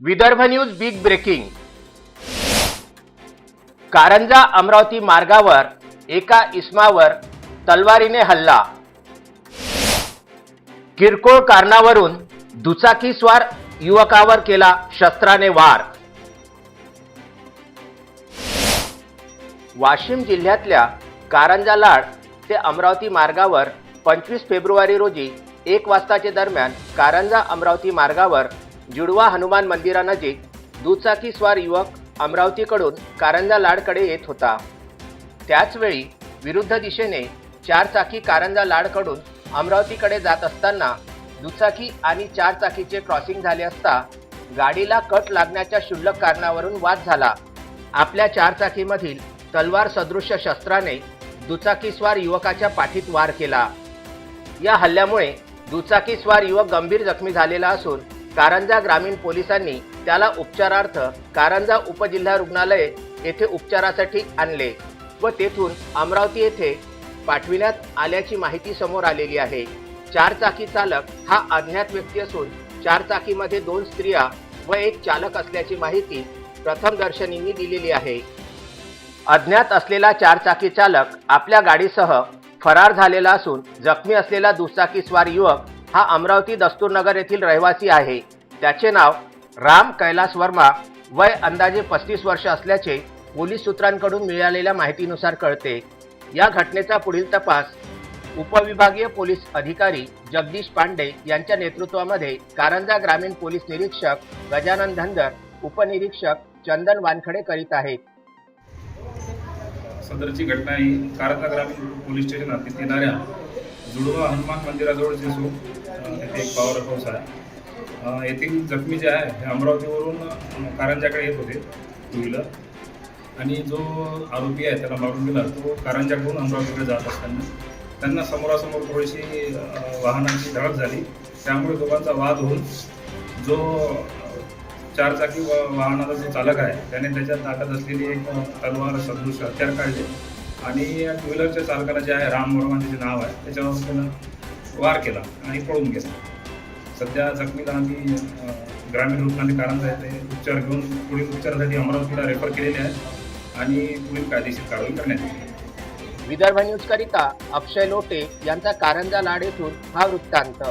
Vidarbha news big breaking. Karanja Amravati मार्गावर एका इस्मावर तलवारीने हल्ला. किरकोळ कारणावरून दुचाकीस्वार युवकावर केला शस्त्राने वार. वाशिम जिल्ह्यातल्या कारंजा लाड ते अमरावती मार्गावर पंचवीस फेब्रुवारी रोजी एक वाजताचे दरम्यान कारंजा अमरावती मार्गावर जुडवा हनुमान मंदिरानजीक दुचाकी स्वार युवक अमरावतीकडून कारंजा लाडकडे येत होता. त्याचवेळी विरुद्ध दिशेने चारचाकी कारंजा लाडकडून अमरावतीकडे जात असताना दुचाकी आणि चारचाकीचे क्रॉसिंग झाले असता गाडीला कट लागण्याच्या क्षुल्लक कारणावरून वाद झाला. आपल्या चारचाकीमधील तलवार सदृश्य शस्त्राने दुचाकीस्वार युवकाच्या पाठीत वार केला. या हल्ल्यामुळे दुचाकीस्वार युवक गंभीर जखमी झालेला असून कारंजा ग्रामीण पोलिसांनी त्याला उपचारार्थ कारंजा उपजिल्हा रुग्णालय येथे उपचारासाठी आणले व तेथून अमरावती येथे पाठविण्यात आल्याची माहिती समोर आलेली आहे. चारचाकी चालक हा अज्ञात व्यक्ती असून चारचाकीमध्ये दोन स्त्रिया व एक चालक असल्याची माहिती प्रथमदर्शनींनी दिलेली आहे. अज्ञात असलेला चारचाकी चालक आपल्या गाडीसह फरार झालेला असून जखमी असलेला दुचाकी स्वार युवक हा अमरावती दस्तूरनगर येथील रहिवासी आहे. त्याचे नाव राम कैलास वर्मा. वय अंदाजे पस्तीस वर्ष असल्याचे पोलीस सूत्रांकडून मिळालेल्या माहितीनुसार कळते. या घटनेचा पुढील तपास उपविभागीय पोलीस अधिकारी जगदीश पांडे यांच्या नेतृत्वामध्ये कारंजा ग्रामीण पोलीस निरीक्षक गजानन धनगर उपनिरीक्षक चंदन वानखडे करीत आहेत. सदरची घटना ही कारंजा ग्रामीण पोलीस स्टेशन हद्दीत येणाऱ्या जुडवा हनुमान मंदिराजवळ असून तिथे एक पॉवर हाऊस आहे येथील जखमी जे आहे हे अमरावतीवरून कारंजाकडे येत होते टू व्हीलर आणि जो आरोपी आहे त्याला मारून गेला तो कारंजाकडून अमरावतीकडे जात असताना त्यांना समोरासमोर थोडीशी वाहनांची धडक झाली. त्यामुळे दोघांचा वाद होऊन जो चारचाकी वा- वाहनाचा जो चालक आहे त्याने त्याच्यात ताकद असलेली एक तलवार सदृश हत्यार काढले. आणि या टू व्हीलरच्या चालकाला जे आहे राम वर्मा नाव आहे त्याच्यावर त्यानं वार केला आणि पळून गेला. सध्या जखमीला आम्ही ग्रामीण रुग्णालय कारण आहे ते उपचार घेऊन पुढील उपचारासाठी अमरावतीला रेफर केलेले आहे आणि पुढील कायदेशीर कारवाई करण्यात आली विदर्भ न्यूज करिता अक्षय लोटे यांचा कारंजा लाड येथून हा वृत्तांत.